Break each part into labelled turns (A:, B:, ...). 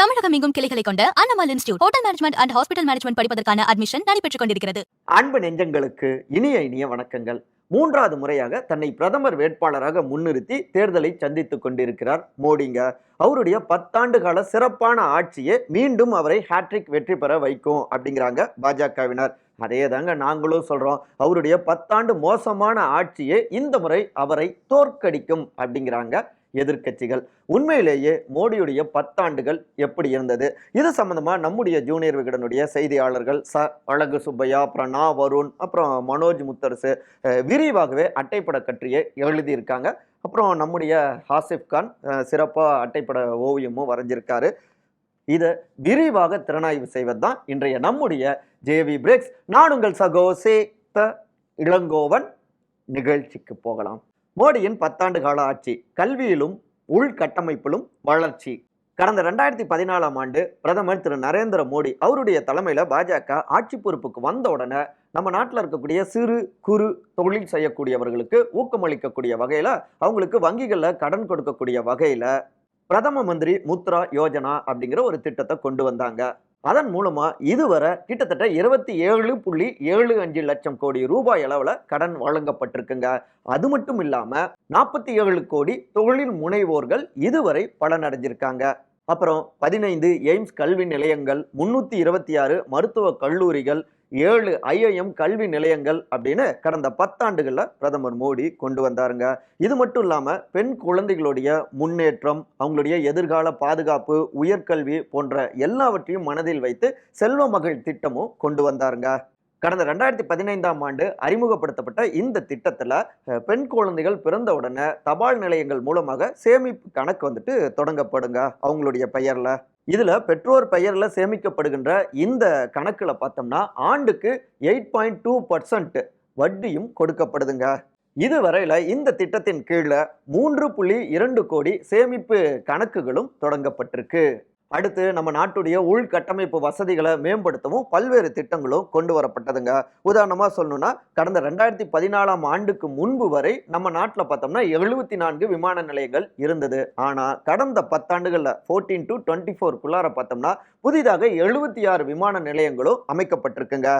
A: தமிழகம் எங்கும் கிளைகளை கொண்ட Annamal institute hotel management and hospital management படிப்பதற்கான அட்மிஷன் நடைபெற்றுக் கொண்டிருக்கிறது
B: அன்பு நெஞ்சங்களுக்கு இனிய இனிய வணக்கங்கள். மூன்றாவது முறையாக தன்னை பிரதமர் வேட்பாளராக முன்னிறுத்தி தேர்தலை சந்தித்துக் கொண்டிருக்கிறார் மோடிங்க. அவருடைய பத்தாண்டு கால சிறப்பான ஆட்சியே மீண்டும் அவரை ஹேட்ரிக் வெற்றி பெற வைக்கும் அப்படிங்கிறாங்க பாஜகவினர். அதே தாங்க நாங்களும் சொல்றோம். அவருடைய பத்தாண்டு மோசமான ஆட்சியே இந்த முறை அவரை தோற்கடிக்கும் அப்படிங்கிறாங்க எதிர்க்கட்சிகள். உண்மையிலேயே மோடியுடைய பத்தாண்டுகள் எப்படி இருந்தது? இது சம்பந்தமா நம்முடைய ஜூனியர் விகடனுடைய செய்தியாளர்கள் ச அழகு சுப்பையா அப்புறம் நா வருண் அப்புறம் மனோஜ் முத்தரசு விரிவாகவே அட்டைப்பட கற்றியை எழுதியிருக்காங்க. அப்புறம் நம்முடைய ஹாசிப் கான் சிறப்பாக அட்டைப்பட ஓவியமும் வரைஞ்சிருக்காரு. இதை விரிவாக திறனாய்வு செய்வது தான் இன்றைய நம்முடைய ஜேவி பிரேக்ஸ். நான் உங்கள் சகோசே த இளங்கோவன். நிகழ்ச்சிக்கு போகலாம். மோடியின் பத்தாண்டு கால ஆட்சி கல்வியிலும் உள்கட்டமைப்பிலும் வளர்ச்சி. கடந்த ரெண்டாயிரத்தி பதினாலாம் ஆண்டு பிரதமர் திரு நரேந்திர மோடி அவருடைய தலைமையில் பாஜக ஆட்சி பொறுப்புக்கு வந்த உடனே நம்ம நாட்டில் இருக்கக்கூடிய சிறு குறு தொழில் செய்யக்கூடியவர்களுக்கு ஊக்கமளிக்கக்கூடிய வகையில் அவங்களுக்கு வங்கிகளில் கடன் கொடுக்கக்கூடிய வகையில் பிரதம மந்திரி முத்ரா யோஜனா அப்படிங்கிற ஒரு திட்டத்தை கொண்டு வந்தாங்க. அதன் மூலமாக இதுவரை கிட்டத்தட்ட இருபத்தி ஏழு புள்ளி ஏழு அஞ்சு லட்சம் கோடி ரூபாய் அளவில் கடன் வழங்கப்பட்டிருக்குங்க. அது மட்டும் இல்லாமல் நாற்பத்தி ஏழு கோடி தொழில் முனைவோர்கள் இதுவரை பலனடைஞ்சிருக்காங்க. அப்புறம் பதினைந்து எய்ம்ஸ் கல்வி நிலையங்கள் முன்னூத்தி இருபத்தி ஆறு மருத்துவ கல்லூரிகள் ஏழு ஐஐஎம் கல்வி நிலையங்கள் அப்படின்னு கடந்த பத்தாண்டுகளில் பிரதமர் மோடி கொண்டு வந்தாருங்க. இது மட்டும் இல்லாமல் பெண் குழந்தைகளுடைய முன்னேற்றம் அவங்களுடைய எதிர்கால பாதுகாப்பு உயர்கல்வி போன்ற எல்லாவற்றையும் மனதில் வைத்து செல்வ மகள் திட்டமும் கொண்டு வந்தாருங்க. கடந்த ரெண்டாயிரத்தி பதினைந்தாம் ஆண்டு அறிமுகப்படுத்தப்பட்ட இந்த திட்டத்தில் பெண் குழந்தைகள் பிறந்த உடனே தபால் நிலையங்கள் மூலமாக சேமிப்பு கணக்கு வந்துட்டு தொடங்கப்படுங்க அவங்களுடைய பெயரில். இதில் பெற்றோர் பெயரில் சேமிக்கப்படுகின்ற இந்த கணக்கில் பார்த்தோம்னா ஆண்டுக்கு எயிட் பாயிண்ட் டூ பர்சன்ட் வட்டியும் கொடுக்கப்படுதுங்க. இதுவரையில் இந்த திட்டத்தின் கீழே மூன்று புள்ளி இரண்டு கோடி சேமிப்பு கணக்குகளும் தொடங்கப்பட்டிருக்கு. அடுத்து நம்ம நாட்டுடைய உள்கட்டமைப்பு வசதிகளை மேம்படுத்தவும் பல்வேறு திட்டங்களும் கொண்டு வரப்பட்டதுங்க. உதாரணமாக சொல்லணும்னா கடந்த ரெண்டாயிரத்தி பதினாலாம் ஆண்டுக்கு முன்பு வரை நம்ம நாட்டில் பார்த்தோம்னா எழுபத்தி நான்கு விமான நிலையங்கள் இருந்தது. ஆனால் கடந்த பத்தாண்டுகளில் ஃபோர்டீன் டு டுவெண்ட்டி ஃபோர்க்குள்ளார பார்த்தோம்னா புதிதாக எழுபத்தி ஆறு விமான நிலையங்களும் அமைக்கப்பட்டிருக்குங்க.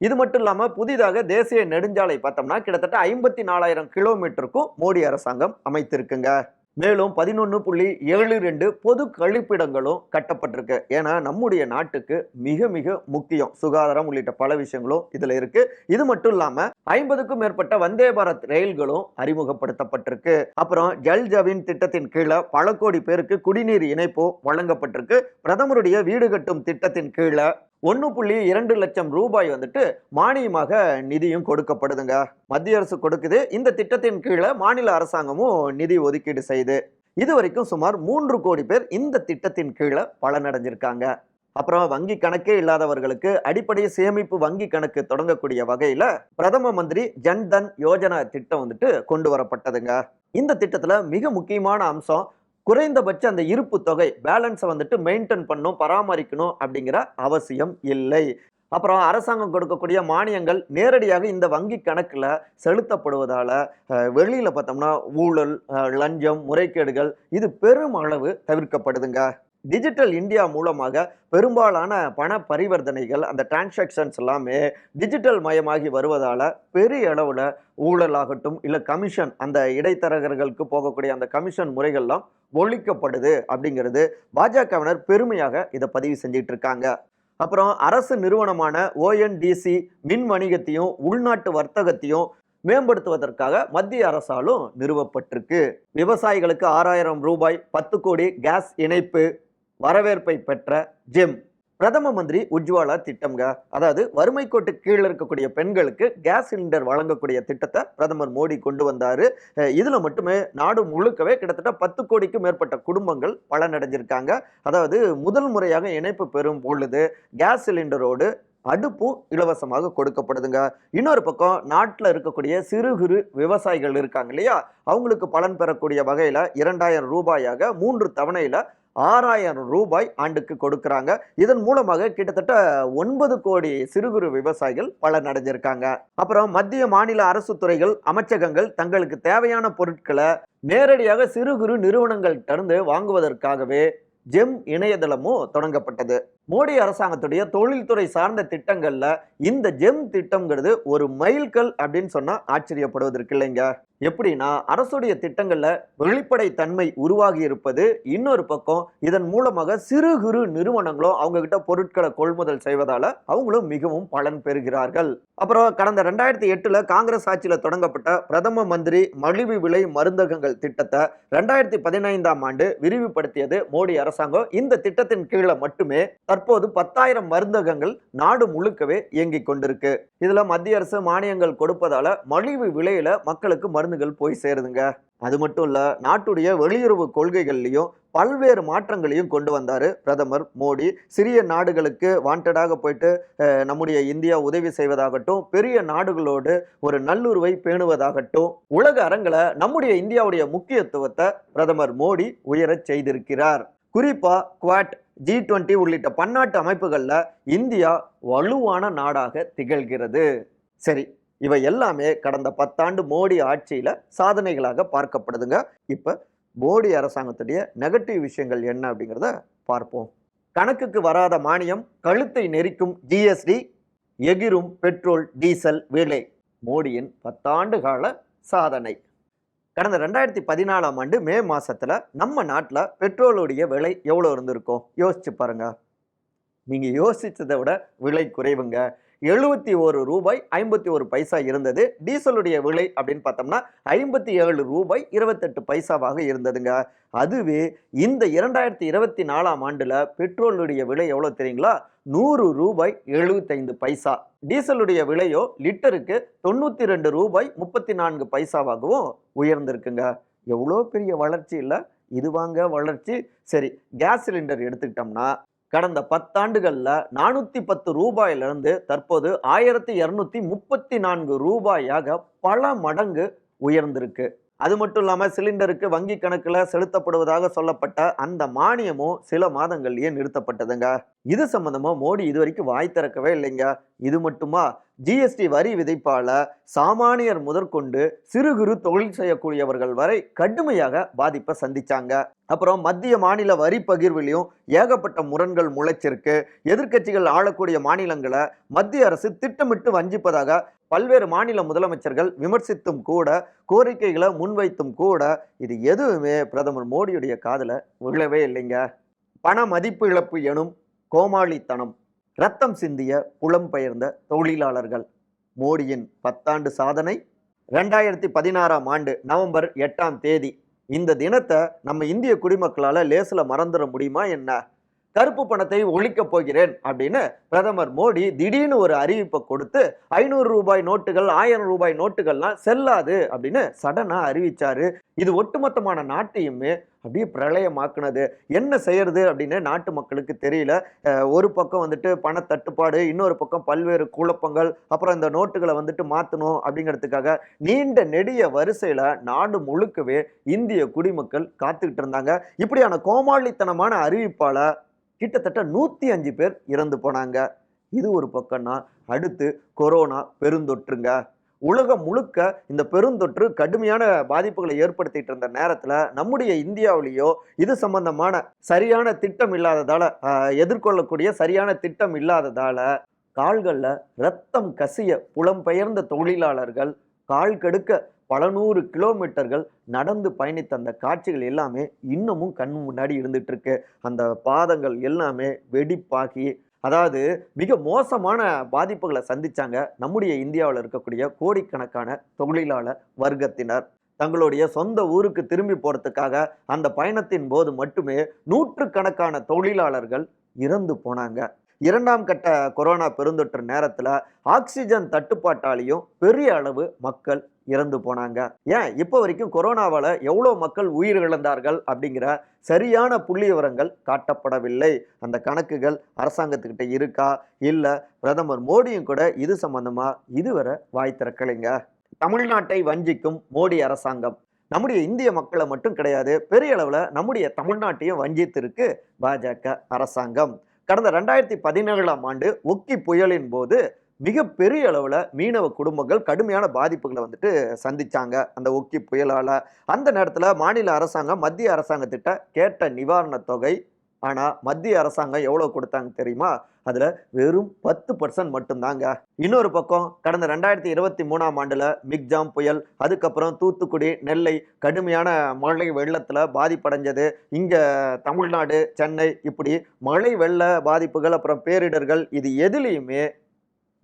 B: இது மட்டும் இல்லாமல் புதிதாக தேசிய நெடுஞ்சாலை பார்த்தோம்னா கிட்டத்தட்ட ஐம்பத்தி நாலாயிரம் கிலோமீட்டருக்கும் மோடி அரசாங்கம் அமைத்திருக்குங்க. மேலும் பதினொன்று புள்ளி ஏழு ரெண்டு பொது கழிப்பிடங்களும் கட்டப்பட்டிருக்கு. ஏன்னா நம்முடைய நாட்டுக்கு மிக மிக முக்கியம். சுகாதாரம் உள்ளிட்ட பல விஷயங்களும் இதில் இருக்கு. இது மட்டும் இல்லாம ஐம்பதுக்கும் மேற்பட்ட வந்தே பாரத் ரயில்களும் அறிமுகப்படுத்தப்பட்டிருக்கு. அப்புறம் ஜல் ஜவின் திட்டத்தின் கீழே பல கோடி பேருக்கு குடிநீர் இணைப்பும் வழங்கப்பட்டிருக்கு. பிரதமருடைய வீடு கட்டும் திட்டத்தின் கீழே ஒன்று புள்ளி இரண்டு லட்சம் ரூபாய் வந்துட்டு மானியமாக நிதியும் கொடுக்கப்படுதுங்க. மத்திய அரசு கொடுக்குது. இந்த திட்டத்தின் கீழே மாநில அரசாங்கமும் நிதி ஒதுக்கீடு செய்யுது இது வரைக்கும் சுமார் மூன்று கோடி பேர் இந்த திட்டத்தின் கீழே பலனடைஞ்சிருக்காங்க. அப்புறம் வங்கி கணக்கே இல்லாதவர்களுக்கு அடிப்படை சேமிப்பு வங்கி கணக்கு தொடங்கக்கூடிய வகையில பிரதம மந்திரி ஜன்தன் யோஜனா திட்டம் வந்துட்டு கொண்டு வரப்பட்டதுங்க. இந்த திட்டத்துல மிக முக்கியமான அம்சம் குறைந்தபட்ச அந்த இருப்பு தொகை பேலன்ஸை வந்துட்டு மெயின்டைன் பண்ணும் பராமரிக்கணும் அப்படிங்கிற அவசியம் இல்லை. அப்புறம் அரசாங்கம் கொடுக்கக்கூடிய மானியங்கள் நேரடியாக இந்த வங்கி கணக்கில் செலுத்தப்படுவதால் வெளியில் பார்த்தோம்னா ஊழல் லஞ்சம் முறைகேடுகள் இது பெரும் அளவு தவிர்க்கப்படுதுங்க. டிஜிட்டல் இந்தியா மூலமாக பெரும்பாலான பண பரிவர்த்தனைகள் அந்த டிரான்சாக்ஷன்ஸ் எல்லாமே டிஜிட்டல் மயமாகி வருவதால் பெரிய அளவில் ஊழலாகட்டும் இல்லை கமிஷன் அந்த இடைத்தரகர்களுக்கு போகக்கூடிய அந்த கமிஷன் முறைகள்லாம் ஒழிக்கப்படுது அப்படிங்கிறது பாஜகவினர் பெருமையாக இதை பதிவு செஞ்சிட்டு இருக்காங்க அப்புறம் அரசு நிறுவனமான ஓஎன்டிசி மின் வணிகத்தையும் உள்நாட்டு வர்த்தகத்தையும் மேம்படுத்துவதற்காக மத்திய அரசாலும் நிறுவப்பட்டிருக்கு. விவசாயிகளுக்கு ஆறாயிரம் ரூபாய் பத்து கோடி கேஸ் இணைப்பு வரவேற்பை பெற்ற ஜெம். பிரதம மந்திரி உஜ்வாலா திட்டம்ங்க. அதாவது வறுமை கோட்டு கீழே இருக்கக்கூடிய பெண்களுக்கு கேஸ் சிலிண்டர் வழங்கக்கூடிய திட்டத்தை பிரதமர் மோடி கொண்டு வந்தாரு. இதில் இதுல மட்டுமே நாடு முழுக்கவே கிட்டத்தட்ட பத்து கோடிக்கும் மேற்பட்ட குடும்பங்கள் பலனடைஞ்சிருக்காங்க. அதாவது முதல் முறையாக இணைப்பு பெறும் பொழுது கேஸ் சிலிண்டரோடு அடுப்பும் இலவசமாக கொடுக்கப்படுதுங்க. இன்னொரு பக்கம் நாட்டில் இருக்கக்கூடிய சிறு குறு விவசாயிகள் இருக்காங்க இல்லையா? அவங்களுக்கு பலன் பெறக்கூடிய வகையில் இரண்டாயிரம் ரூபாயாக மூன்று தவணையில் ஆறாயிரம் ரூபாய் ஆண்டுக்கு கொடுக்குறாங்க. இதன் மூலமாக கிட்டத்தட்ட ஒன்பது கோடி சிறு குறு விவசாயிகள் பலனடைஞ்சிருக்காங்க அப்புறம் மத்திய மாநில அரசு துறைகள் அமைச்சகங்கள் தங்களுக்கு தேவையான பொருட்களை நேரடியாக சிறு குறு நிறுவனங்கள் இருந்து வாங்குவதற்காகவே ஜெம் இணையதளமும் தொடங்கப்பட்டது. மோடி அரசாங்கத்துடைய தொழில்துறை சார்ந்த திட்டங்கள்ல இந்த ஜெம் திட்டம்ங்கிறது ஒரு மைல்கல் அப்படின்னு சொன்னா ஆச்சரியப்படுவதற்கு இல்லைங்க. எப்படின்னா அரசுடைய திட்டங்கள்ல வெளிப்படை தன்மை உருவாகி இருப்பது இன்னொரு பக்கம் இதன் மூலமாக சிறு குறு நிறுவனங்களும் அவங்க கிட்ட பொருட்களை கொள்முதல் செய்வதால அவங்களும் மிகவும் பலன் பெறுகிறார்கள். அப்புறம் கடந்த ரெண்டாயிரத்தி எட்டுல காங்கிரஸ் ஆட்சியில் தொடங்கப்பட்ட பிரதம மந்திரி மலிவு விலை மருந்தகங்கள் திட்டத்தை ரெண்டாயிரத்தி பதினைந்தாம் ஆண்டு விரிவுபடுத்தியது மோடி அரசாங்கம். இந்த திட்டத்தின் கீழே மட்டுமே தற்போது பத்தாயிரம் மருந்தகங்கள் நாடு முழுக்கவே இயங்கிக் கொண்டிருக்கு. இதுல மத்திய அரசு மானியங்கள் கொடுப்பதால மலிவு விலையில மக்களுக்கு மருந்து மருந்துகள் போய் சேருதுங்க. அது மட்டும் இல்ல நாட்டுடைய வெளியுறவு கொள்கைகள்லையும் பல்வேறு மாற்றங்களையும் கொண்டு வந்தாரு பிரதமர் மோடி. சிறிய நாடுகளுக்கு வாண்டடாக போயிட்டு நம்முடைய இந்தியா உதவி செய்வதாகட்டும் பெரிய நாடுகளோடு ஒரு நல்லுறவை பேணுவதாகட்டும் உலக அரங்கில நம்முடைய இந்தியாவுடைய முக்கியத்துவத்தை பிரதமர் மோடி உயரச் செய்திருக்கிறார். குறிப்பா குவாட் ஜி டுவெண்ட்டி உள்ளிட்ட பன்னாட்டு அமைப்புகள்ல இந்தியா வலுவான நாடாக திகழ்கிறது. சரி இவை எல்லாமே கடந்த பத்தாண்டு மோடி ஆட்சியில் சாதனைகளாக பார்க்கப்படுதுங்க. இப்போ மோடி அரசாங்கத்துடைய நெகட்டிவ் விஷயங்கள் என்ன அப்படிங்கிறத பார்ப்போம். கணக்குக்கு வராத மானியம் கழுத்தை நெரிக்கும் ஜிஎஸ்டி எகிரும் பெட்ரோல் டீசல் விலை. மோடியின் பத்தாண்டு கால சாதனை. கடந்த ரெண்டாயிரத்தி பதினாலாம் ஆண்டு மே மாசத்துல நம்ம நாட்டில் பெட்ரோலுடைய விலை எவ்வளோ இருந்திருக்கும்? யோசிச்சு பாருங்கள் நீங்கள் யோசித்ததை விட விலை குறைவுங்க. எழுபத்தி ஒரு ரூபாய் ஐம்பத்தி ஒரு பைசா இருந்தது. டீசலுடைய விலை அப்படின்னு பார்த்தோம்னா ஐம்பத்தி ஏழு ரூபாய் இருபத்தெட்டு பைசாவாக இருந்ததுங்க. அதுவே இந்த இரண்டாயிரத்தி இருபத்தி நாலாம் ஆண்டில் பெட்ரோலுடைய விலை எவ்வளோ தெரியுங்களா? நூறு ரூபாய் எழுபத்தைந்து பைசா. டீசலுடைய விலையோ லிட்டருக்கு தொண்ணூற்றி ரெண்டு ரூபாய் முப்பத்தி நான்கு பைசாவாகவும் உயர்ந்திருக்குங்க. எவ்வளோ பெரிய வளர்ச்சி இல்லை. இது வாங்க வளர்ச்சி. சரி கேஸ் சிலிண்டர் எடுத்துக்கிட்டோம்னா கடந்த பத்தாண்டுகளில் நானூற்றி பத்து ரூபாயிலிருந்து தற்போது ஆயிரத்தி இரநூத்தி முப்பத்தி நான்கு ரூபாயாக பல மடங்கு உயர்ந்திருக்கு. அது மட்டும் இல்லாமல் சிலிண்டருக்கு வங்கி கணக்கில் செலுத்தப்படுவதாக சொல்லப்பட்ட அந்த மானியமும் சில மாதங்கள்லயே நிறுத்தப்பட்டதுங்க. இது சம்பந்தமா மோடி இது வரைக்கும் வாய் திறக்கவே இல்லைங்க. இது மட்டுமா? ஜிஎஸ்டி வரி விதிப்பால சாமானியர் முதற்கொண்டு சிறு குறு தொழில் செய்யக்கூடியவர்கள் வரை கடுமையாக பாதிப்பை சந்திச்சாங்க. அப்புறம் மத்திய மாநில வரி பகிர்விலையும் ஏகப்பட்ட முரண்கள் முளைச்சிருக்கு. எதிர்க்கட்சிகள் ஆளக்கூடிய மாநிலங்களை மத்திய அரசு திட்டமிட்டு வஞ்சிப்பதாக பல்வேறு மாநில முதலமைச்சர்கள் விமர்சித்தும் கூட கோரிக்கைகளை முன்வைத்தும் கூட இது எதுவுமே பிரதமர் மோடியுடைய காதுல விழவே இல்லைங்க. பண மதிப்பு இழப்பு எனும் கோமாளித்தனம் ரத்தம் சிந்திய புலம்பெயர்ந்த தொழிலாளர்கள். மோடியின் பத்தாண்டு சாதனை ரெண்டாயிரத்தி பதினாறாம் ஆண்டு நவம்பர் எட்டாம் தேதி. இந்த தினத்தை நம்ம இந்திய குடிமக்களால் லேசில் மறந்துட முடியுமா என்ன? கருப்பு பணத்தை ஒழிக்கப் போகிறேன் அப்படின்னு பிரதமர் மோடி திடீர்னு ஒரு அறிவிப்பை கொடுத்து ஐநூறு ரூபாய் நோட்டுகள் ஆயிரம் ரூபாய் நோட்டுகள்லாம் செல்லாது அப்படின்னு சடனாக அறிவிச்சாரு. இது ஒட்டுமொத்தமான நாட்டையுமே அப்படியே பிரளயமாக்குனது. என்ன செய்யறது அப்படின்னு நாட்டு மக்களுக்கு தெரியல. ஒரு பக்கம் வந்துட்டு பண தட்டுப்பாடு இன்னொரு பக்கம் பல்வேறு குழப்பங்கள் அப்புறம் இந்த நோட்டுகளை வந்துட்டு மாற்றணும் அப்படிங்கிறதுக்காக நீண்ட நெடிய வரிசையில் நாடு முழுக்கவே இந்திய குடிமக்கள் காத்துக்கிட்டு இருந்தாங்க. இப்படியான கோமாளித்தனமான அறிவிப்பால் கிட்டத்தட்ட நூற்றி அஞ்சு பேர் இறந்து போனாங்க. இது ஒரு பக்கம்னா அடுத்து கொரோனா பெருந்தொற்றுங்க. உலகம் முழுக்க இந்த பெருந்தொற்று கடுமையான பாதிப்புகளை ஏற்படுத்திட்டு இருந்த நேரத்தில் நம்முடைய இந்தியாவிலேயோ இது சம்பந்தமான சரியான திட்டம் இல்லாததால் எதிர்கொள்ளக்கூடிய சரியான திட்டம் இல்லாததால் கால்களில் ரத்தம் கசிய புலம்பெயர்ந்த தொழிலாளர்கள் கால் கெடுக்க பல நூறு கிலோமீட்டர்கள் நடந்து பயணித்த அந்த காட்சிகள் எல்லாமே இன்னமும் கண் முன்னாடி இருந்துட்டு இருக்கு அந்த பாதங்கள் எல்லாமே வெடிப்பாகி அதாவது மிக மோசமான பாதிப்புகளை சந்திச்சாங்க நம்முடைய இந்தியாவில் இருக்கக்கூடிய கோடிக்கணக்கான தொழிலாளர் வர்க்கத்தினர். தங்களுடைய சொந்த ஊருக்கு திரும்பி போகிறதுக்காக அந்த பயணத்தின் போது மட்டுமே நூற்றுக்கணக்கான தொழிலாளர்கள் இறந்து போனாங்க. இரண்டாம் கட்ட கொரோனா பெருந்தொற்று நேரத்தில் ஆக்சிஜன் தட்டுப்பாட்டாலையும் பெரிய அளவு மக்கள் இறந்து போனாங்க. ஏன்? இப்போ வரைக்கும் கொரோனாவால் எவ்வளோ மக்கள் உயிரிழந்தார்கள் அப்படிங்கிற சரியான புள்ளி விவரங்கள் காட்டப்படவில்லை. அந்த கணக்குகள் அரசாங்கத்துக்கிட்ட இருக்கா? இல்லை பிரதமர் மோடியும் கூட இது சம்பந்தமாக இதுவரை வாய் திறக்கலைங்க. தமிழ்நாட்டை வஞ்சிக்கும் மோடி அரசாங்கம். நம்முடைய இந்திய மக்களை மட்டும் கிடையாது பெரிய அளவில் நம்முடைய தமிழ்நாட்டையும் வஞ்சித்திருக்கு பாஜக அரசாங்கம். கடந்த ரெண்டாயிரத்தி பதினேழாம் ஆண்டு ஒக்கி புயலின் போது மிகப்பெரிய அளவில் மீனவ குடும்பங்கள் கடுமையான பாதிப்புகளை வந்துட்டு சந்திச்சாங்க. அந்த ஒக்கி புயலால் அந்த நேரத்தில் மாநில அரசாங்கம் மத்திய அரசாங்கத்திட்ட கேட்ட நிவாரணத் தொகை ஆனால் மத்திய அரசாங்கம் எவ்வளோ கொடுத்தாங்க தெரியுமா? அதில் வெறும் பத்து பர்சன்ட் மட்டும்தாங்க. இன்னொரு பக்கம் கடந்த ரெண்டாயிரத்தி இருபத்தி மூணாம் ஆண்டில் மிக்ஜாம் புயல் அதுக்கப்புறம் தூத்துக்குடி நெல்லை கடுமையான மழை வெள்ளத்தில் பாதிப்படைஞ்சது. இங்கே தமிழ்நாடு சென்னை இப்படி மழை வெள்ள பாதிப்புகள் அப்புறம் பேரிடர்கள் இது எதுலேயுமே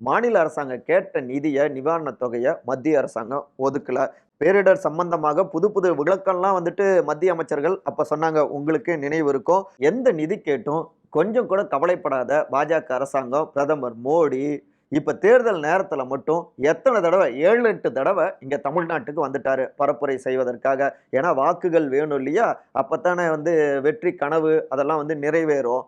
B: மாநில அரசாங்கம் கேட்ட நிதியை நிவாரணத் தொகையை மத்திய அரசாங்கம் ஒதுக்கலை. பேரிடர் சம்பந்தமாக புது புது விளக்கம்லாம் வந்துட்டு மத்திய அமைச்சர்கள் அப்போ சொன்னாங்க உங்களுக்கு நினைவு இருக்கும். எந்த நிதி கேட்டும் கொஞ்சம் கூட கவலைப்படாத பாஜக அரசாங்கம் பிரதமர் மோடி இப்போ தேர்தல் நேரத்தில் மட்டும் எத்தனை தடவை ஏழு எட்டு தடவை இங்கே தமிழ்நாட்டுக்கு வந்துட்டாரு பரப்புரை செய்வதற்காக. ஏன்னா வாக்குகள் வேணும் இல்லையா? அப்போ தானே வந்து வெற்றி கனவு அதெல்லாம் வந்து நிறைவேறும்.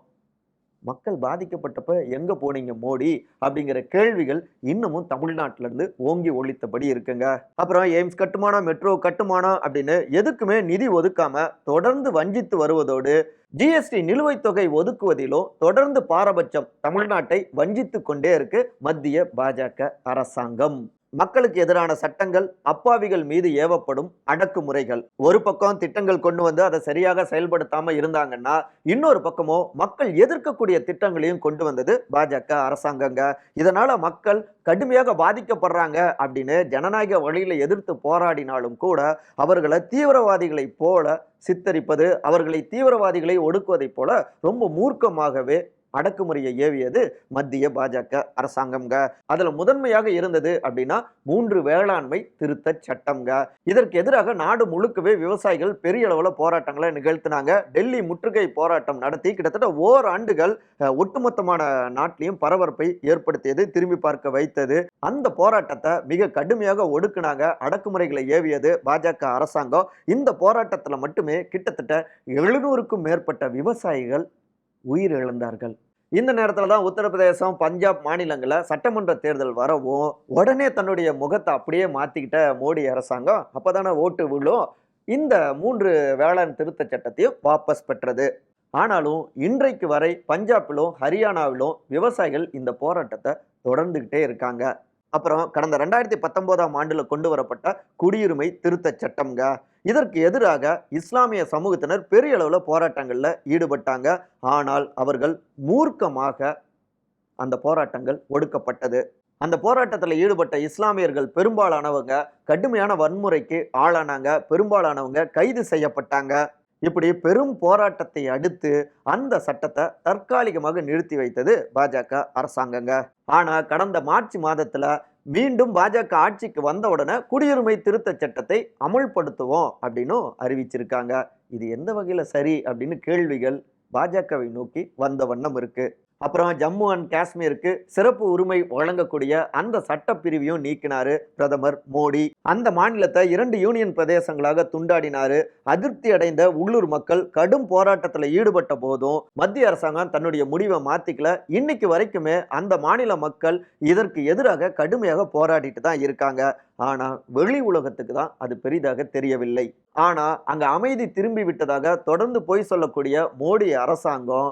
B: மக்கள் பாதிக்கப்பட்டப்ப எங்க போனீங்க மோடி அப்படிங்கிற கேள்விகள் இன்னமும் தமிழ்நாட்டிலேருந்து ஓங்கி ஒழித்தபடி இருக்குங்க. அப்புறம் எய்ம்ஸ் கட்டுமானம் மெட்ரோ கட்டுமானம் அப்படின்னு எதுக்குமே நிதி ஒதுக்காம தொடர்ந்து வஞ்சித்து வருவதோடு ஜிஎஸ்டி நிலுவைத் தொகை ஒதுக்குவதிலும் தொடர்ந்து பாரபட்சம் தமிழ்நாட்டை வஞ்சித்து கொண்டே இருக்கு மத்திய பாஜக அரசாங்கம். மக்களுக்கு எதிரான சட்டங்கள் அப்பாவிகள் மீது ஏவப்படும் அடக்குமுறைகள். ஒரு பக்கம் திட்டங்கள் கொண்டு வந்து அதை சரியாக செயல்படுத்தாம இருந்தாங்கன்னா இன்னொரு பக்கமோ மக்கள் எதிர்க்கக்கூடிய திட்டங்களையும் கொண்டு வந்தது பாஜக அரசாங்கங்க. இதனால மக்கள் கடுமையாக பாதிக்கப்படுறாங்க அப்படின்னு ஜனநாயக வழியில எதிர்த்து போராடினாலும் கூட அவர்களை தீவிரவாதிகளை போல சித்தரிப்பது அவர்களை தீவிரவாதிகளை ஒடுக்குவதைப் போல ரொம்ப மூர்க்கமாகவே அடக்குமுறையை ஏவியது மத்திய பாஜக அரசாங்கம்ங்க. அதுல முதன்மையாக இருந்தது அப்படின்னா மூன்று வேளாண்மை திருத்த சட்டம்ங்க. இதற்கு எதிராக நாடு முழுக்கவே விவசாயிகள் பெரிய அளவில் போராட்டங்களை நிகழ்த்தினாங்க. டெல்லி முற்றுகை போராட்டம் நடத்தி கிட்டத்தட்ட ஓராண்டுகள் ஒட்டுமொத்தமான நாட்டிலையும் பரபரப்பை ஏற்படுத்தியது திரும்பி பார்க்க வைத்தது. அந்த போராட்டத்தை மிக கடுமையாக ஒடுக்குனாங்க அடக்குமுறைகளை ஏவியது பாஜக அரசாங்கம். இந்த போராட்டத்தில் மட்டுமே கிட்டத்தட்ட எழுநூறுக்கும் மேற்பட்ட விவசாயிகள் உயிர் இழந்தார்கள் இந்த நேரத்தில் தான் உத்தரப்பிரதேசம் பஞ்சாப் மாநிலங்களில் சட்டமன்ற தேர்தல் வரவும் உடனே தன்னுடைய முகத்தை அப்படியே மாற்றிக்கிட்ட மோடி அரசாங்கம் அப்பதானே ஓட்டு விழும். இந்த மூன்று வேளாண் திருத்த சட்டத்தையும் வாபஸ் பெற்றது. ஆனாலும் இன்றைக்கு வரை பஞ்சாபிலும் ஹரியானாவிலும் விவசாயிகள் இந்த போராட்டத்தை தொடர்ந்துக்கிட்டே இருக்காங்க. அப்புறம் கடந்த ரெண்டாயிரத்தி பத்தொன்பதாம் ஆண்டில் கொண்டு வரப்பட்ட குடியுரிமை திருத்த சட்டம்ங்க. இதற்கு எதிராக இஸ்லாமிய சமூகத்தினர் பெரிய அளவில் போராட்டங்களில் ஈடுபட்டாங்க. ஆனால் அவர்கள் மூர்க்கமாக அந்த போராட்டங்கள் ஒடுக்கப்பட்டது. அந்த போராட்டத்தில் ஈடுபட்ட இஸ்லாமியர்கள் பெரும்பாலானவங்க கடுமையான வன்முறைக்கு ஆளானாங்க. பெரும்பாலானவங்க கைது செய்யப்பட்டாங்க. இப்படி பெரும் போராட்டத்தை அடுத்து அந்த சட்டத்தை தற்காலிகமாக நிறுத்தி வைத்தது பாஜக அரசாங்கங்க. ஆனா கடந்த மார்ச் மாதத்துல மீண்டும் பாஜக ஆட்சிக்கு வந்த உடனே குடியுரிமை திருத்த சட்டத்தை அமுல்படுத்துவோம் அப்படின்னும் அறிவிச்சிருக்காங்க. இது எந்த வகையில சரி அப்படின்னு கேள்விகள் பாஜகவை நோக்கி வந்த வண்ணம் இருக்குது அப்புறம் ஜம்மு அண்ட் காஷ்மீருக்கு சிறப்பு உரிமை வழங்கக்கூடிய அந்த சட்டப்பிரிவையும் நீக்கினாரு பிரதமர் மோடி. அந்த மாநிலத்தை இரண்டு யூனியன் பிரதேசங்களாக துண்டாடினாரு. அதிருப்தி அடைந்த உள்ளூர் மக்கள் கடும் போராட்டத்தில் ஈடுபட்ட போதும் மத்திய அரசாங்கம் தன்னுடைய முடிவை மாத்திக்கல. இன்னைக்கு வரைக்குமே அந்த மாநில மக்கள் இதற்கு எதிராக கடுமையாக போராடிட்டு தான் இருக்காங்க. ஆனா வெளி உலகத்துக்கு தான் அது பெரிதாக தெரியவில்லை. ஆனா அங்க அமைதி திரும்பி விட்டதாக தொடர்ந்து போய் சொல்லக்கூடிய மோடி அரசாங்கம்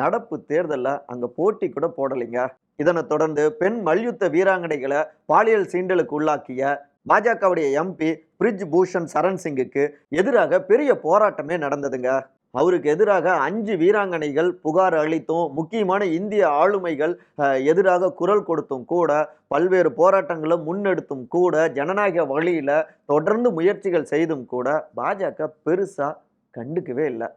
B: நடப்பு தேர்தலில் அங்கே போட்டி கூட போடலைங்க. இதனை தொடர்ந்து பெண் மல்யுத்த வீராங்கனைகளை பாலியல் சீண்டலுக்கு உள்ளாக்கிய பாஜகவுடைய எம்பி பிரிஜ் பூஷன் சரண் சிங்குக்கு எதிராக பெரிய போராட்டமே நடந்ததுங்க. அவருக்கு எதிராக அஞ்சு வீராங்கனைகள் புகார் அளித்தும் முக்கியமான இந்திய ஆளுமைகள் எதிராக குரல் கொடுத்தும் கூட பல்வேறு போராட்டங்களை முன்னெடுத்தும் கூட ஜனநாயக வழியில் தொடர்ந்து முயற்சிகள் செய்தும் கூட பாஜக பெருசாக கண்டுக்கவே இல்லை.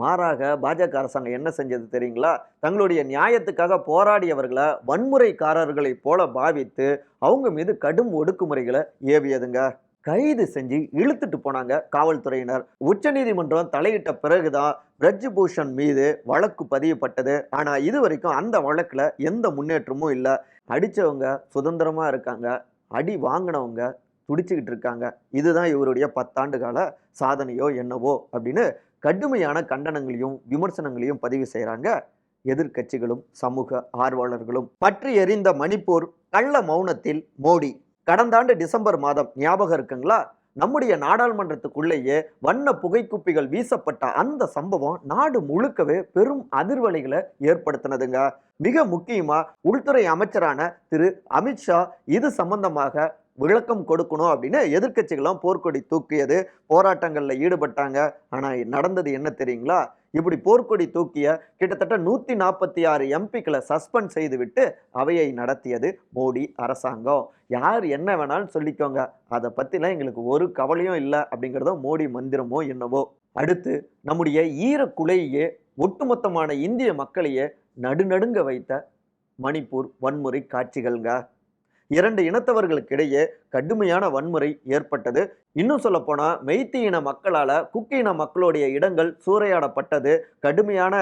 B: மாறாக பாஜக அரசாங்கம் என்ன செஞ்சது தெரியுங்களா? தங்களுடைய நியாயத்துக்காக போராடியவர்களை வன்முறைக்காரர்களைப் போல பாவித்து அவங்க மீது கடும் ஒடுக்குமுறைகளை ஏவியதுங்க. கைது செஞ்சு இழுத்துட்டு போனாங்க காவல்துறையினர். உச்சநீதிமன்றம் தலையிட்ட பிறகுதான் பிரஜ் பூஷன் மீது வழக்கு பதியப்பட்டது. ஆனால் இது வரைக்கும் அந்த வழக்கில் எந்த முன்னேற்றமும் இல்லை. அடித்தவங்க சுதந்திரமாக இருக்காங்க. அடி வாங்கினவங்க துடிச்சுக்கிட்டு இருக்காங்க. இதுதான் இவருடைய பத்தாண்டு கால சாதனையோ என்னவோ அப்படின்னு கடுமையான கண்டனங்களையும் விமர்சனங்களையும் பதிவு செய்கிறாங்க எதிர்க்கட்சிகளும் சமூக ஆர்வலர்களும். பற்றி எறிந்த மணிப்பூர் கள்ள மௌனத்தில் மோடி. கடந்த ஆண்டு டிசம்பர் மாதம் ஞாபகம் இருக்குங்களா? நம்முடைய நாடாளுமன்றத்துக்குள்ளேயே வண்ண புகைக்குப்பிகள் வீசப்பட்ட அந்த சம்பவம் நாடு முழுக்கவே பெரும் அதிர்வலைகளை ஏற்படுத்தினதுங்க. மிக முக்கியமா உள்துறை அமைச்சரான திரு அமித்ஷா இது சம்பந்தமாக விளக்கம் கொடுக்கணும் அப்படின்னு எதிர்கட்சிகள்லாம் போர்க்கொடி தூக்கியது போராட்டங்களில் ஈடுபட்டாங்க. ஆனால் நடந்தது என்ன தெரியுங்களா? இப்படி போர்க்கொடி தூக்கிய கிட்டத்தட்ட நூற்றி நாற்பத்தி ஆறு எம்பிக்களை சஸ்பெண்ட் செய்துவிட்டு அவையை நடத்தியது மோடி அரசாங்கம். யார் என்ன வேணாலும் சொல்லிக்கோங்க. அதை பற்றிலாம் எங்களுக்கு ஒரு கவலையும் இல்லை அப்படிங்கிறத மோடி மந்திரமோ என்னவோ. அடுத்து நம்முடைய ஈரக்குலையே ஒட்டுமொத்தமான இந்திய மக்களையே நடுநடுங்க வைத்த மணிப்பூர் வன்முறை காட்சிகள்ங்க. இரண்டு இனத்தவர்களுக்கிடையே கடுமையான வன்முறை ஏற்பட்டது. இன்னும் சொல்லப்போனால் மெய்த்தி இன மக்களால குக்கி இன மக்களுடைய இடங்கள் சூறையாடப்பட்டது. கடுமையான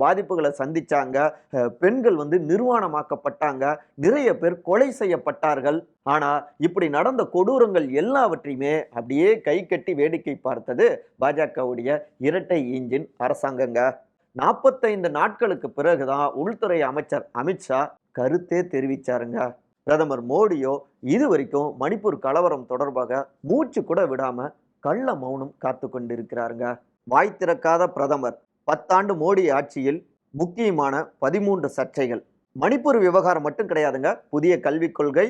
B: பாதிப்புகளை சந்திச்சாங்க. பெண்கள் வந்து நிர்வாணமாக்கப்பட்டாங்க. நிறைய பேர் கொலை செய்யப்பட்டார்கள். ஆனா இப்படி நடந்த கொடூரங்கள் எல்லாவற்றையுமே அப்படியே கை கட்டி வேடிக்கை பார்த்தது பாஜகவுடைய இரட்டை இன்ஜின் அரசாங்கங்க. நாற்பத்தைந்து நாட்களுக்கு பிறகுதான் உள்துறை அமைச்சர் அமித்ஷா கருத்தே தெரிவிச்சாருங்க. பிரதமர் மோடியோ இது வரைக்கும் மணிப்பூர் கலவரம் தொடர்பாக மூச்சு கூட விடாம கள்ள மௌனம் காத்து கொண்டிருக்கிறாருங்க. வாய் திறக்காத பிரதமர். பத்தாண்டு மோடி ஆட்சியில் முக்கியமான பதிமூன்று சர்ச்சைகள். மணிப்பூர் விவகாரம் மட்டும் கிடையாதுங்க. புதிய கல்விக் கொள்கை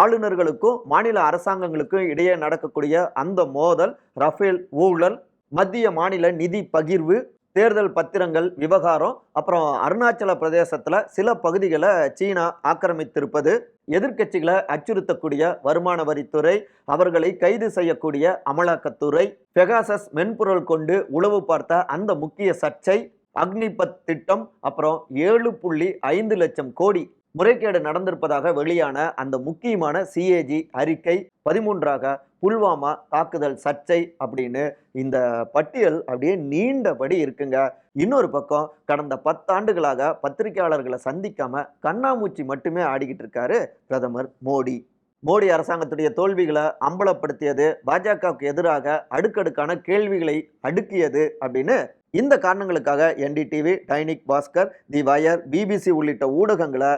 B: ஆளுநர்களுக்கும் மாநில அரசாங்கங்களுக்கும் இடையே நடக்கக்கூடிய அந்த மோதல் ரஃபேல் ஊழல் மத்திய மாநில நிதி பகிர்வு தேர்தல் பத்திரங்கள் விவகாரம் அப்புறம் அருணாச்சல பிரதேசத்தில் சில பகுதிகளை சீனா ஆக்கிரமித்திருப்பது. எதிர்க்கட்சிகளை அச்சுறுத்தக்கூடிய வருமான வரித்துறை அவர்களை கைது செய்யக்கூடிய அமலாக்கத்துறை பெகாசஸ் மென்பொருள் கொண்டு உளவு பார்த்த அந்த முக்கிய சர்ச்சை அக்னிபத் திட்டம் அப்புறம் ஏழு புள்ளி ஐந்து லட்சம் கோடி முறைகேடு நடந்திருப்பதாக வெளியான அந்த முக்கியமான சிஏஜி அறிக்கை பதிமூன்றாக புல்வாமா தாக்குதல் சர்ச்சை அப்படின்னு இந்த பட்டியல் அப்படியே நீண்டபடி இருக்குங்க. இன்னொரு பக்கம் கடந்த பத்தாண்டுகளாக பத்திரிகையாளர்களை சந்திக்காம கண்ணாமூச்சி மட்டுமே ஆடிக்கிட்டு இருக்காரு பிரதமர் மோடி. மோடி அரசாங்கத்துடைய தோல்விகளை அம்பலப்படுத்தியது பாஜகவுக்கு எதிராக அடுக்கடுக்கான கேள்விகளை அடுக்கியது அப்படின்னு இந்த காரணங்களுக்காக NDTV Dainik Bhaskar the Wire BBC உள்ளிட்ட ஊடகங்களை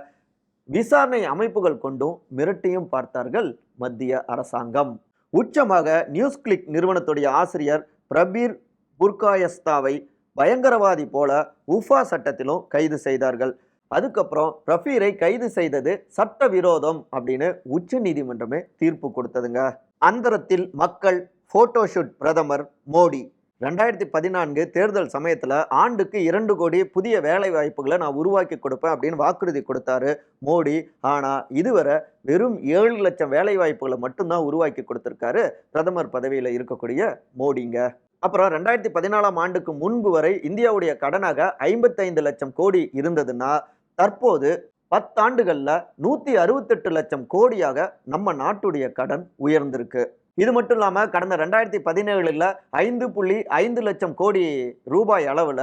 B: விசாரணை அமைப்புகள் கொண்டும் மிரட்டியும் பார்த்தார்கள் மத்திய அரசாங்கம். உச்சமாக நியூஸ் கிளிக் நிறுவனத்துடைய ஆசிரியர் பிரபீர் புர்காயஸ்தாவை பயங்கரவாதி போல உஃபா சட்டத்திலும் கைது செய்தார்கள். அதுக்கப்புறம் ரஃபீரை கைது செய்தது சட்டவிரோதம் அப்படின்னு உச்ச நீதிமன்றமே தீர்ப்பு கொடுத்ததுங்க. அந்தரத்தில் மக்கள் போட்டோஷூட் பிரதமர் மோடி. ரெண்டாயிரத்தி பதினான்கு தேர்தல் சமயத்தில் ஆண்டுக்கு இரண்டு கோடி புதிய வேலை வாய்ப்புகளை நான் உருவாக்கி கொடுப்பேன் அப்படின்னு வாக்குறுதி கொடுத்தாரு மோடி. ஆனால் இதுவரை வெறும் ஏழு லட்சம் வேலை வாய்ப்புகளை மட்டும்தான் உருவாக்கி கொடுத்துருக்காரு பிரதமர் பதவியில் இருக்கக்கூடிய மோடிங்க. அப்புறம் ரெண்டாயிரத்தி பதினாலாம் ஆண்டுக்கு முன்பு வரை இந்தியாவுடைய கடனாக ஐம்பத்தைந்து லட்சம் கோடி இருந்ததுன்னா தற்போது பத்தாண்டுகளில் நூற்றி அறுபத்தெட்டு லட்சம் கோடியாக நம்ம நாட்டுடைய கடன் உயர்ந்திருக்கு. இது மட்டும் இல்லாம கடந்த ரெண்டாயிரத்தி பதினேழுல ஐந்து புள்ளி ஐந்து லட்சம் கோடி ரூபாய் அளவுல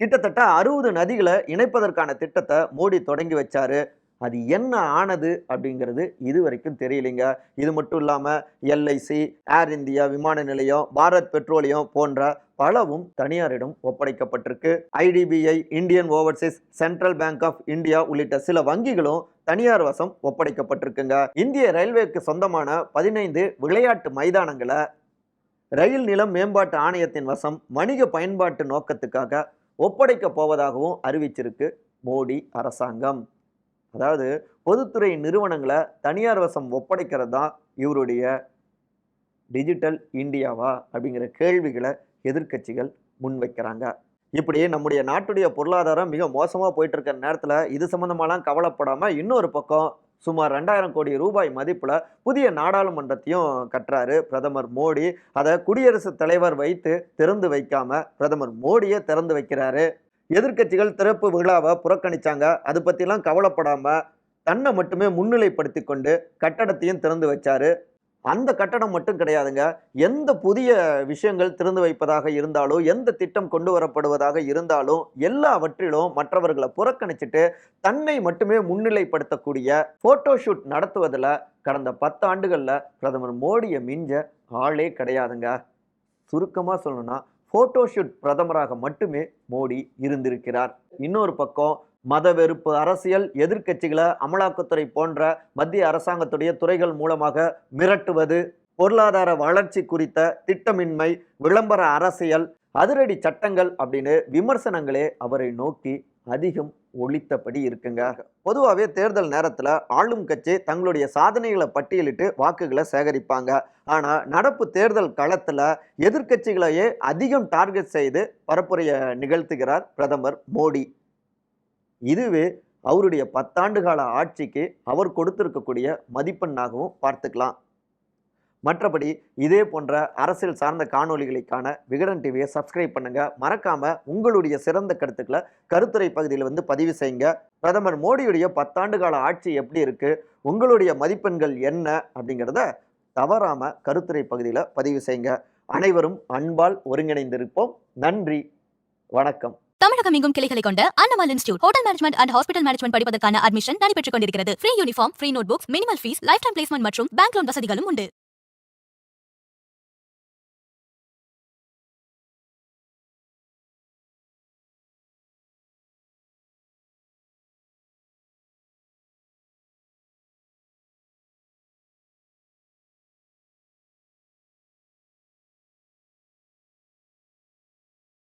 B: கிட்டத்தட்ட அறுபது நதிகளை இணைப்பதற்கான திட்டத்தை மோடி தொடங்கி வச்சாரு. அது என்ன ஆனது அப்படிங்கிறது இது வரைக்கும் தெரியலைங்க. இது மட்டும் இல்லாமல் எல்ஐசி ஏர் இந்தியா விமான நிலையம் பாரத் பெட்ரோலியம் போன்ற பலவும் தனியாரிடம் ஒப்படைக்கப்பட்டிருக்கு. IDBI Indian Overseas Central Bank of India உள்ளிட்ட சில வங்கிகளும் தனியார் வசம் ஒப்படைக்கப்பட்டிருக்குங்க. இந்திய ரயில்வேக்கு சொந்தமான பதினைந்து விளையாட்டு மைதானங்களை ரயில் நிலம் மேம்பாட்டு ஆணையத்தின் வசம் வணிக பயன்பாட்டு நோக்கத்துக்காக ஒப்படைக்க போவதாகவும் அறிவிச்சிருக்கு மோடி அரசாங்கம். அதாவது பொதுத்துறை நிறுவனங்களை தனியார் வசம் ஒப்படைக்கிறது தான் இவருடைய டிஜிட்டல் இந்தியாவா அப்படிங்கிற கேள்விகளை எதிர்க்கட்சிகள் முன்வைக்கிறாங்க. இப்படி நம்முடைய நாட்டுடைய பொருளாதாரம் மிக மோசமாக போயிட்டு இருக்கிற நேரத்தில் இது சம்மந்தமாலாம் கவலைப்படாமல் இன்னொரு பக்கம் சுமார் ரெண்டாயிரம் கோடி ரூபாய் மதிப்பில் புதிய நாடாளுமன்றத்தையும் கட்டுறாரு பிரதமர் மோடி. அதை குடியரசுத் தலைவர் வைத்து திறந்து வைக்காம பிரதமர் மோடியே திறந்து வைக்கிறாரு. எதிர்க்கட்சிகள் திறப்பு விழாவை புறக்கணித்தாங்க அதை பற்றிலாம் கவலைப்படாமல் தன்னை மட்டுமே முன்னிலைப்படுத்தி கொண்டு கட்டடத்தையும் திறந்து வச்சார். அந்த கட்டடம் மட்டும் கிடையாதுங்க. எந்த புதிய விஷயங்கள் திறந்து வைப்பதாக இருந்தாலும் எந்த திட்டம் கொண்டு வரப்படுவதாக இருந்தாலும் எல்லாவற்றிலும் மற்றவர்களை புறக்கணிச்சிட்டு தன்னை மட்டுமே முன்னிலைப்படுத்தக்கூடிய ஃபோட்டோஷூட் நடத்துவதில் கடந்த பத்து ஆண்டுகளில் பிரதமர் மோடியை மிஞ்ச ஆளே கிடையாதுங்க. சுருக்கமாக சொல்லணும்னா ஃபோட்டோஷூட் பிரதமராக மட்டுமே மோடி இருந்திருக்கிறார். இன்னொரு பக்கம் மத வெறுப்பு அரசியல் எதிர்க்கட்சிகளை அமலாக்கத்துறை போன்ற மத்திய அரசாங்கத்துடைய துறைகள் மூலமாக மிரட்டுவது பொருளாதார வளர்ச்சி குறித்த திட்டமின்மை விளம்பர அரசியல் அதிரடி சட்டங்கள் அப்படின்னு விமர்சனங்களே அவரை நோக்கி அதிகம் ஒழித்தபடி இருக்குங்க பொதுவாகவே தேர்தல் நேரத்தில் ஆளும் கட்சி தங்களுடைய சாதனைகளை பட்டியலிட்டு வாக்குகளை சேகரிப்பாங்க. ஆனால் நடப்பு தேர்தல் களத்தில் எதிர்க்கட்சிகளையே அதிகம் டார்கெட் செய்து பரப்புரையை நிகழ்த்துகிறார் பிரதமர் மோடி. இதுவே அவருடைய பத்தாண்டு கால ஆட்சிக்கு அவர் கொடுத்திருக்கக்கூடிய மதிப்பெண்ணாகவும் பார்த்துக்கலாம். மற்றபடி இதே போன்ற அரசியல் சார்ந்த காணொளிகளுக்கான விகடன் டிவியை சப்ஸ்கிரைப் பண்ணுங்க. மறக்காம உங்களுடைய சிறந்த கருத்துக்களை கருத்துரை பகுதியில் வந்து பதிவு செய்யுங்க. பிரதமர் மோடியுடைய பத்தாண்டு கால ஆட்சி எப்படி இருக்கு? உங்களுடைய மதிப்பெண்கள் என்ன? அப்படிங்கிறத தவறாம கருத்துரை பகுதியில் பதிவு செய்யுங்க. அனைவரும் அன்பால் ஒருங்கிணைந்திருப்போம். நன்றி. வணக்கம்.
A: தமிழகம் எங்கும் கிளைகளை கொண்ட Annamal institute hotel management and hospital management படிப்பதற்கான அட்மிஷன் நடைபெற்றுக் கொண்டிருக்கிறது. Free uniform free notebooks minimal fees lifetime placement மற்றும் பேங்க் லோன் வசதிகளும் உண்டு.